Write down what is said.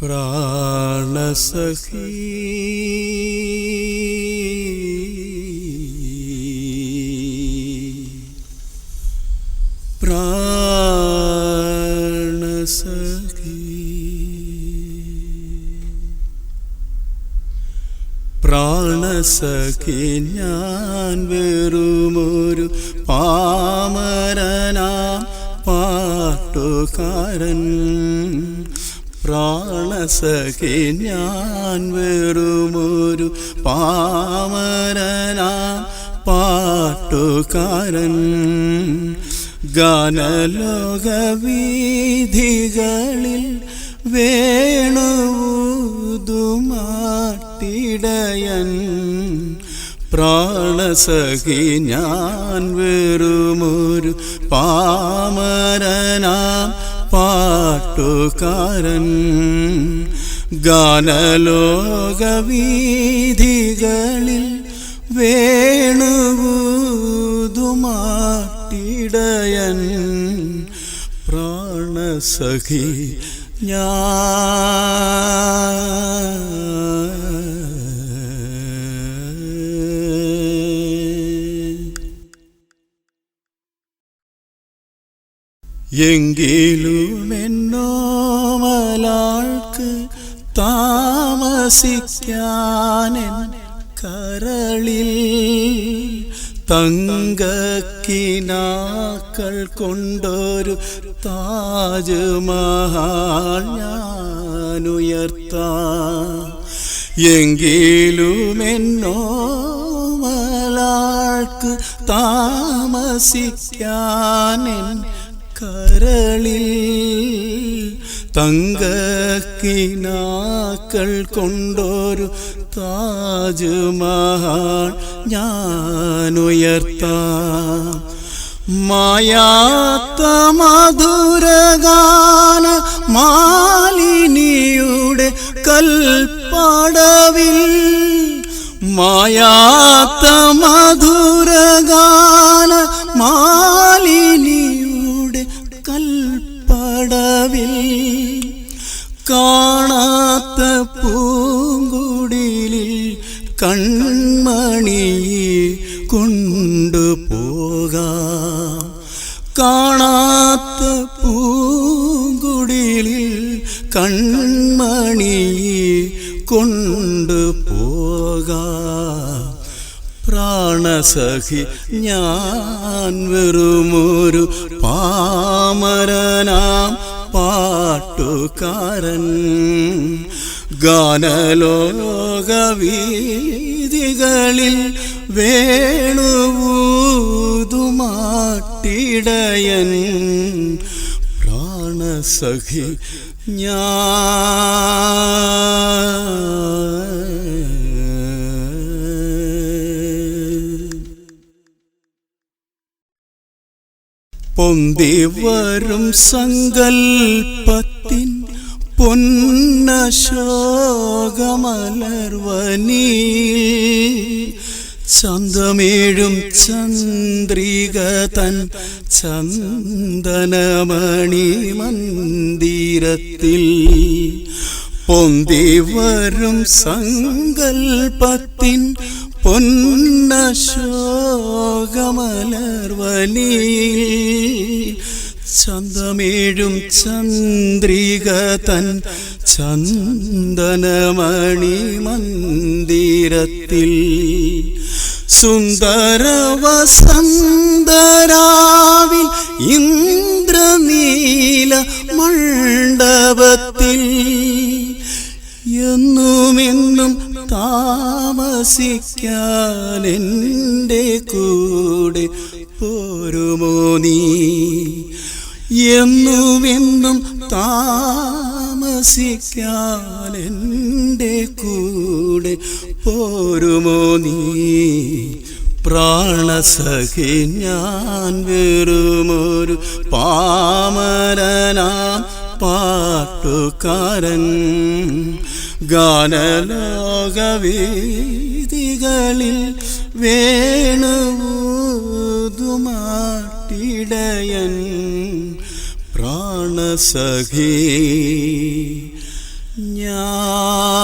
പ്രാണസഖി പ്രാണസഖി പ്രാണസഖി ഞാൻ വെറുമൊരു പാമരനാം പാട്ടുകാരൻ. പ്രാണസഖി ഞാൻ വെറുമൊരു പാമരന. പാട്ടുകാരൻ ഗാനലോകവീഥികളിൽ വേണുതുമാട്ടിടയൻ പ്രാണസഖി ഞാൻ വെറുമൊരു പാമരനാം. പാട്ടുകാരൻ ഗാനലോകവീഥികളിൽ വേണുതുമാട്ടിടയൻ പ്രാണസഖി ഞാൻ എങ്കിലുമെന്നോമലാൾക്ക് താമസിക്കാനെ കരളിൽ തങ്കക്കിനാക്കൾ കൊണ്ടൊരു താജ്മഹാൾ എങ്കിലും എന്നോമലാൾക്ക് താമസിക്കാനെൻ കരളിൽ തങ്കക്കിനാക്കൾ കൊണ്ടൊരു താജ്മഹാൾ ഞാനുയർത്താം. മായാത്ത മധുരഗാന മാലിനിയുടെ കൽപ്പടവിൽ മായാത്ത മധുരഗാന മാലിനിയുടെ കൺമണി കൊണ്ടുപോകാം കാണാത്ത പൂങ്കുടിലിൽ കൺമണി കൊണ്ടുപോകാം പ്രാണസഖി ഞാൻ വെറുമൊരു പാമരനാം പാട്ടുകാരൻ. ഗാനലോകവീതികളിൽ വേണുവൂതുമാട്ടിടയൻ പ്രാണസഖി ഞാ പൊന്തി വരും സങ്കൽപ്പത്തിൻ പൊന്നശോകമലർവനീ ചന്തമേഴും ചന്ദ്രിക തൻ ചന്ദനമണി മന്ദിരത്തിൽ പൊന്തി വരും സങ്കൽപ്പത്തിൻ പൊന്നശോകമലർവനീ ചന്തമേഴും ചന്ദ്രിക തൻ ചന്ദനമണി മന്ദിരത്തിൽ. സുന്ദര വസന്തരാവിൽ ഇന്ദ്രനീല മണ്ഡപത്തിൽ. എന്നുമെന്നും താമസിക്കാൻ എന്റെ കൂടെ പോരുമോ നീ? എന്നുമെന്നും താമസിക്കാലെന്റെ കൂടെ പോരുമോ നീ? പ്രാണസഖി ഞാൻ വെറുമൊരു പാമരനാം പാട്ടുകാരൻ. ഗാനലോകവേദികളിൽ വേണുതുമാട്ടിടയൻ പ്രാണസഖി ഞാൻ